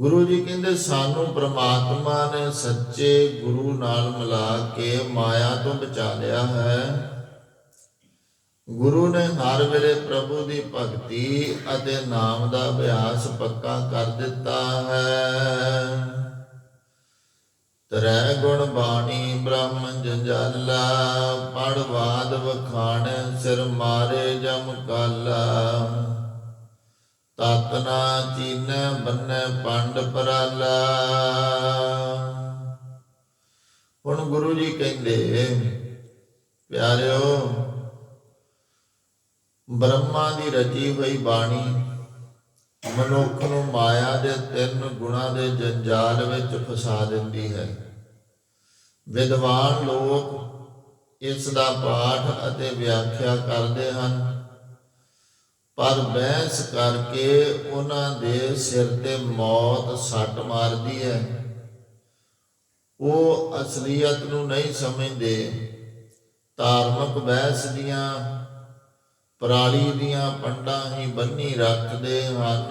ਗੁਰੂ ਜੀ ਕਹਿੰਦੇ, ਸਾਨੂੰ ਪ੍ਰਮਾਤਮਾ ਨੇ ਸੱਚੇ ਗੁਰੂ ਨਾਲ ਮਿਲਾ ਕੇ ਮਾਇਆ ਤੋਂ ਬਚਾ ਲਿਆ ਹੈ। ਗੁਰੂ ਨੇ ਹਰ ਵੇਲੇ ਪ੍ਰਭੂ ਦੀ ਭਗਤੀ ਅਤੇ ਨਾਮ ਦਾ ਅਭਿਆਸ ਪੱਕਾ ਕਰ ਦਿੱਤਾ ਹੈ। ਤਰੈ ਗੁਣ ਬਾਣੀ ਬ੍ਰਹਮ ਜੰਜਾਲਾ ਪੜ ਬਾਦ ਵਖਾਣ ਸਿਰ ਮਾਰੇ ਜਮ ਕਾਲਾ। ਤਤ ਨਾ ਬੰਨੈ ਪੰਡ ਪਰਾਲਾ। ਹੁਣ ਗੁਰੂ ਜੀ ਕਹਿੰਦੇ, ਪਿਆਰਿਓ, ਬ੍ਰਹਮਾ ਦੀ ਰਚੀ ਹੋਈ ਬਾਣੀ ਮਨੁੱਖ ਨੂੰ ਮਾਇਆ ਦੇ ਤਿੰਨ ਗੁਣਾ ਦੇ ਜੰਜਾਲ ਵਿੱਚ ਫਸਾ ਦਿੰਦੀ ਹੈ। ਵਿਦਵਾਨ ਲੋਕ ਇਸ ਦਾ ਪਾਠ ਅਤੇ ਵਿਆਖਿਆ ਕਰਦੇ ਹਨ। ਪਰ ਬਹਿਸ ਕਰਕੇ ਉਹਨਾਂ ਦੇ ਸਿਰ ਤੇ ਮੌਤ ਸੱਟ ਮਾਰਦੀ ਹੈ। ਉਹ ਅਸਲੀਅਤ ਨੂੰ ਨਹੀਂ ਸਮਝਦੇ। ਧਾਰਮਿਕ ਬਹਿਸ ਦੀਆਂ, ਪਰਾਲੀ ਦੀਆਂ ਪੰਡਾਂ ਹੀ ਬੰਨੀ ਰੱਖਦੇ ਹਨ।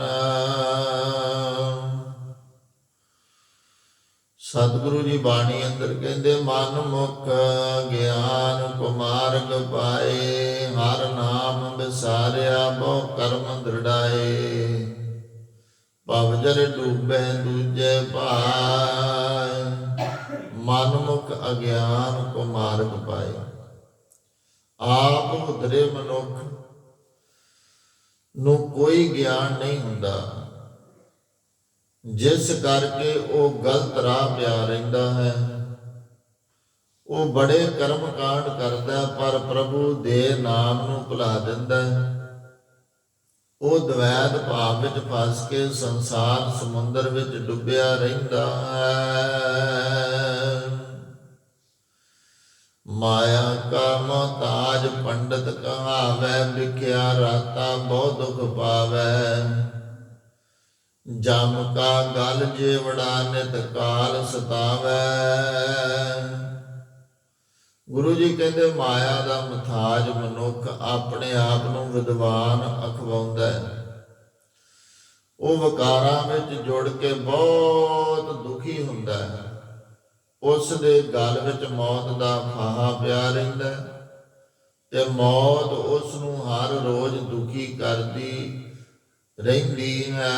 ਸਤਿਗੁਰੂ ਜੀ ਬਾਣੀ ਅੰਦਰ ਕਹਿੰਦੇ, ਮਨ ਮੁਖ ਗਿਆਨ ਕੁਮਾਰਗ ਪਾਏ, ਹਰ ਨਾਮ ਵਿਸਾਰਿਆ ਬਹੁ ਕਰਮ ਦ੍ਰਿੜਾਏ। ਭਵਜਰ ਡੂਬੇ ਦੂਜੇ ਪਾਏ ਮਨ ਮੁਖ ਅਗਿਆਨ ਕੁਮਾਰਗ ਪਾਏ। ਆਪ ਹੁਦਰੇ ਮਨੁੱਖ ਨੂੰ ਕੋਈ ਗਿਆਨ ਨਹੀਂ ਹੁੰਦਾ। ਜਿਸ ਕਰਕੇ ਉਹ ਗਲਤ ਰਾਹ ਪਿਆ ਰਹਿੰਦਾ ਹੈ। ਉਹ ਬੜੇ ਕਰਮ ਕਾਂਡ ਕਰਦਾ ਹੈ, ਪਰ ਪ੍ਰਭੂ ਦੇ ਨਾਮ ਨੂੰ ਭੁਲਾ ਦਿੰਦਾ ਹੈ। ਉਹ ਦਵੈਤ ਭਾਵ ਵਿੱਚ ਫਸ ਕੇ ਸੰਸਾਰ ਸਮੁੰਦਰ ਵਿੱਚ ਡੁੱਬਿਆ ਰਹਿੰਦਾ ਹੈ। ਮਾਇਆ ਕਾ ਮਹਤਾਜ ਪੰਡਤ ਕਹਾਵੈ ਵਿਖਿਆ ਰਾਤਾ ਬਹੁਤ ਦੁਖ ਪਾਵੈ। ਜਮ ਕਾ ਗਲ ਜੀਵੜਾ ਨਿਤ ਕਾਲ ਸਤਾਵੈ। ਗੁਰੂ ਜੀ ਕਹਿੰਦੇ, ਮਾਇਆ ਦਾ ਮਥਾਜ ਮਨੁੱਖ ਆਪਣੇ ਆਪ ਨੂੰ ਵਿਦਵਾਨ ਅਖਵਾਉਂਦਾ ਹੈ। ਉਹ ਵਿਕਾਰਾਂ ਵਿੱਚ ਜੁੜ ਕੇ ਬਹੁਤ ਦੁਖੀ ਹੁੰਦਾ ਹੈ। ਉਸ ਦੇ ਗਲ ਵਿੱਚ ਮੌਤ ਦਾ ਫਾਹਾ ਪਿਆ ਰਹਿੰਦਾ ਹੈ ਤੇ ਮੌਤ ਉਸ ਨੂੰ ਹਰ ਰੋਜ਼ ਦੁਖੀ ਕਰਦੀ ਰਹਿੰਦੀ ਹੈ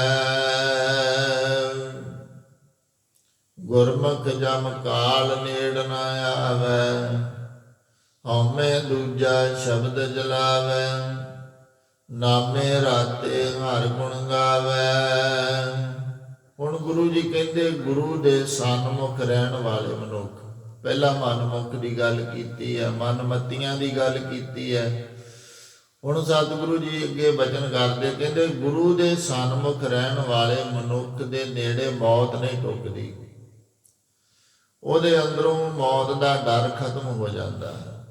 ਗੁਰਮੁਖ ਜਮ ਕਾਲ ਨੇੜ ਨਾ ਆਵੇ, ਹਉਮੈ ਦੂਜਾ ਸ਼ਬਦ ਜਲਾਵੇ, ਨਾਮੇ ਰਾਤੇ ਹਰ ਗੁਣ ਗਾਵੇ। ਹੁਣ ਗੁਰੂ ਜੀ ਕਹਿੰਦੇ, ਗੁਰੂ ਦੇ ਸਨਮੁਖ ਰਹਿਣ ਵਾਲੇ ਮਨੁੱਖ। ਪਹਿਲਾ ਮਨਮੁਖ ਦੀ ਗੱਲ ਕੀਤੀ ਹੈ, ਮਨਮਤੀਆਂ ਦੀ ਗੱਲ ਕੀਤੀ ਹੈ ਹੁਣ ਸਤਿਗੁਰੂ ਜੀ ਅੱਗੇ ਬਚਨ ਕਰਦੇ, ਕਹਿੰਦੇ ਗੁਰੂ ਦੇ ਸਨਮੁਖ ਰਹਿਣ ਵਾਲੇ ਮਨੁੱਖ ਦੇ ਨੇੜੇ ਮੌਤ ਨਹੀਂ ਟੁੱਕਦੀ ਉਹਦੇ ਅੰਦਰੋਂ ਮੌਤ ਦਾ ਡਰ ਖਤਮ ਹੋ ਜਾਂਦਾ ਹੈ।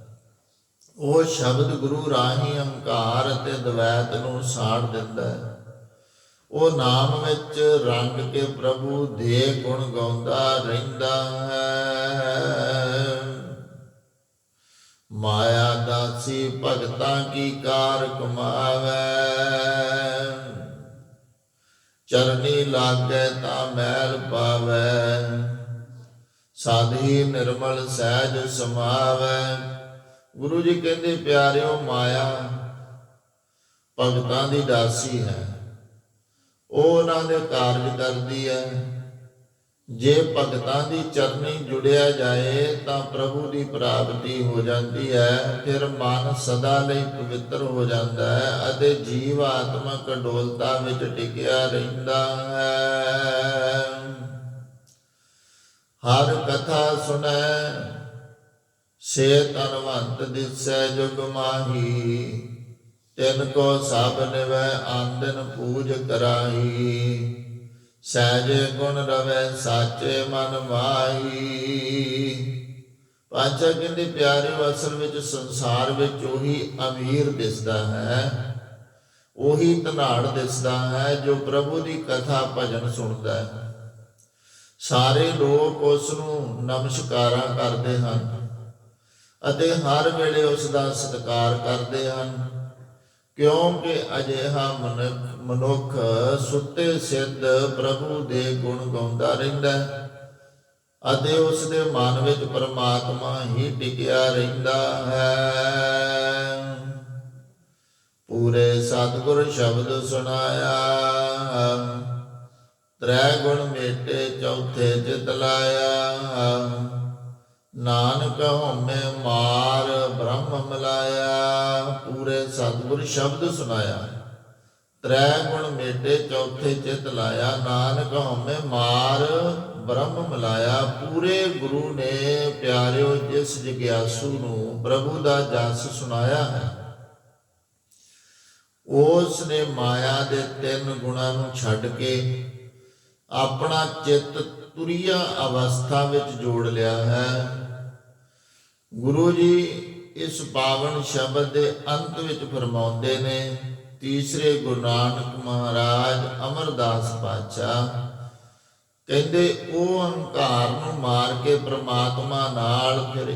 ਉਹ ਸ਼ਬਦ ਗੁਰੂ ਰਾਹੀਂ ਹੰਕਾਰ ਅਤੇ ਦਵੈਤ ਨੂੰ ਸਾੜ ਦਿੰਦਾ ਹੈ। ਉਹ ਨਾਮ ਵਿੱਚ ਰੰਗ ਕੇ ਪ੍ਰਭੂ ਦੇ ਗੁਣ ਗਾਉਂਦਾ ਰਹਿੰਦਾ ਹੈ। ਮਾਇਆ ਦਾਸੀ ਭਗਤਾਂ ਕੀ ਕਾਰ ਕਮਾਵੇ ਚਰਨੀ ਲਾਗੇ ਤਾਂ ਮੈਲ ਪਾਵੇ। ਸਾਧੀ ਨਿਰਮਲ ਸਹਿਜ ਸਮਾਵੇ। ਗੁਰੂ ਜੀ ਕਹਿੰਦੇ, ਪਿਆਰਿਓ, ਮਾਇਆ ਭਗਤਾਂ ਦੀ ਦਾਸੀ ਹੈ। ਉਹ ਉਹਨਾਂ ਦੇ ਕਾਰਜ ਕਰਦੀ ਹੈ। ਜੇ ਭਗਤਾਂ ਦੀ ਚਰਨੀ ਜੁੜਿਆ ਜਾਏ ਤਾਂ ਪ੍ਰਭੂ ਦੀ ਪ੍ਰਾਪਤੀ ਹੋ ਜਾਂਦੀ ਹੈ, ਫਿਰ ਮਨ ਸਦਾ ਲਈ ਪਵਿੱਤਰ ਹੋ ਜਾਂਦਾ ਹੈ ਅਤੇ ਜੀਵ ਆਤਮਕ ਡੋਲਤਾ ਵਿੱਚ ਟਿਕਿਆ ਰਹਿੰਦਾ ਹੈ। ਹਰ ਕਥਾ ਸੁਣੈ ਸੇ ਤਨਵੰਤ ਦਿਸੈ ਜੁਗ ਮਾਹੀ, ਤਿਨ ਕੋ ਸਭ ਨਿਵੈ ਆਂਦਨ ਪੂਜ ਕਰਾਈ ਸਹਿਜ ਗੁਣ ਰਵੈ, ਸਾਚੇ ਮਨ ਮਾਈ ਪਾਚਾ ਕਹਿੰਦੇ ਪਿਆਰੇ ਅਸਲ ਵਿੱਚ ਸੰਸਾਰ ਵਿੱਚ ਉਹੀ ਅਮੀਰ ਦਿਸਦਾ ਹੈ, ਉਹੀ ਧਨਾੜ ਦਿਸਦਾ ਹੈ, ਜੋ ਪ੍ਰਭੂ ਦੀ ਕਥਾ ਭਜਨ ਸੁਣਦਾ ਹੈ। ਸਾਰੇ ਲੋਕ ਉਸ ਨੂੰ ਨਮਸਕਾਰਾਂ ਕਰਦੇ ਹਨ ਅਤੇ ਹਰ ਵੇਲੇ ਉਸ ਦਾ ਸਤਿਕਾਰ ਕਰਦੇ ਹਨ। ਕਿਉਂਕਿ ਅਜਿਹਾ ਮਨੁੱਖ ਮਨੁੱਖ ਸੁੱਤੇ ਸਿੱਧ ਪ੍ਰਭੂ ਦੇ ਗੁਣ ਗਾਉਂਦਾ ਰਹਿੰਦਾ ਹੈ ਅਤੇ ਉਸ ਦੇ ਮਨ ਵਿੱਚ ਪਰਮਾਤਮਾ ਹੀ ਟਿਕਿਆ ਰਹਿੰਦਾ ਹੈ। ਪੂਰੇ ਸਤਿਗੁਰ ਸ਼ਬਦ ਸੁਣਾਇਆ ਤ੍ਰੈ ਗੁਣ ਮੇਟੇ ਚੌਥੇ ਚਿਤ ਲਾਇਆ। ਨਾਨਕ ਹਉਮੈ ਮਾਰ ਬ੍ਰਹਮ ਮਿਲਾਇਆ। ਪੂਰੇ ਸਤਿਗੁਰ ਸ਼ਬਦ ਸੁਨਾਇਆ ਤ੍ਰੈ ਗੁਣ ਮੇਟੇ ਚੌਥੇ ਚਿਤ ਲਾਇਆ। ਨਾਨਕ ਹਉਮੈ ਮਾਰ ਬ੍ਰਹਮ ਮਿਲਾਇਆ। ਪੂਰੇ ਗੁਰੂ ਨੇ ਪਿਆਰਿਓ ਜਿਸ ਜਿਗਿਆਸੂ ਨੂੰ ਪ੍ਰਭੂ ਦਾ ਜਸ ਸੁਨਾਇਆ ਹੈ। ਉਸ ਨੇ ਮਾਇਆ ਦੇ ਤਿੰਨ ਗੁਣਾਂ ਨੂੰ ਛੱਡ ਕੇ ਆਪਣਾ ਚਿੱਤ ਤੁਰੀਆ ਅਵਸਥਾ ਵਿੱਚ ਜੋੜ ਲਿਆ ਹੈ। ਗੁਰੂ ਜੀ ਇਸ ਪਾਵਨ ਸ਼ਬਦ ਦੇ ਅੰਤ ਵਿੱਚ ਫਰਮਾਉਂਦੇ ਨੇ, ਤੀਸਰੇ ਗੁਰੂ ਨਾਨਕ ਮਹਾਰਾਜ ਅਮਰਦਾਸ ਪਾਤਸ਼ਾਹ। ਕਹਿੰਦੇ, ਉਹ ਹੰਕਾਰ ਨੂੰ ਮਾਰ ਕੇ ਪ੍ਰਮਾਤਮਾ ਨਾਲ ਫਿਰ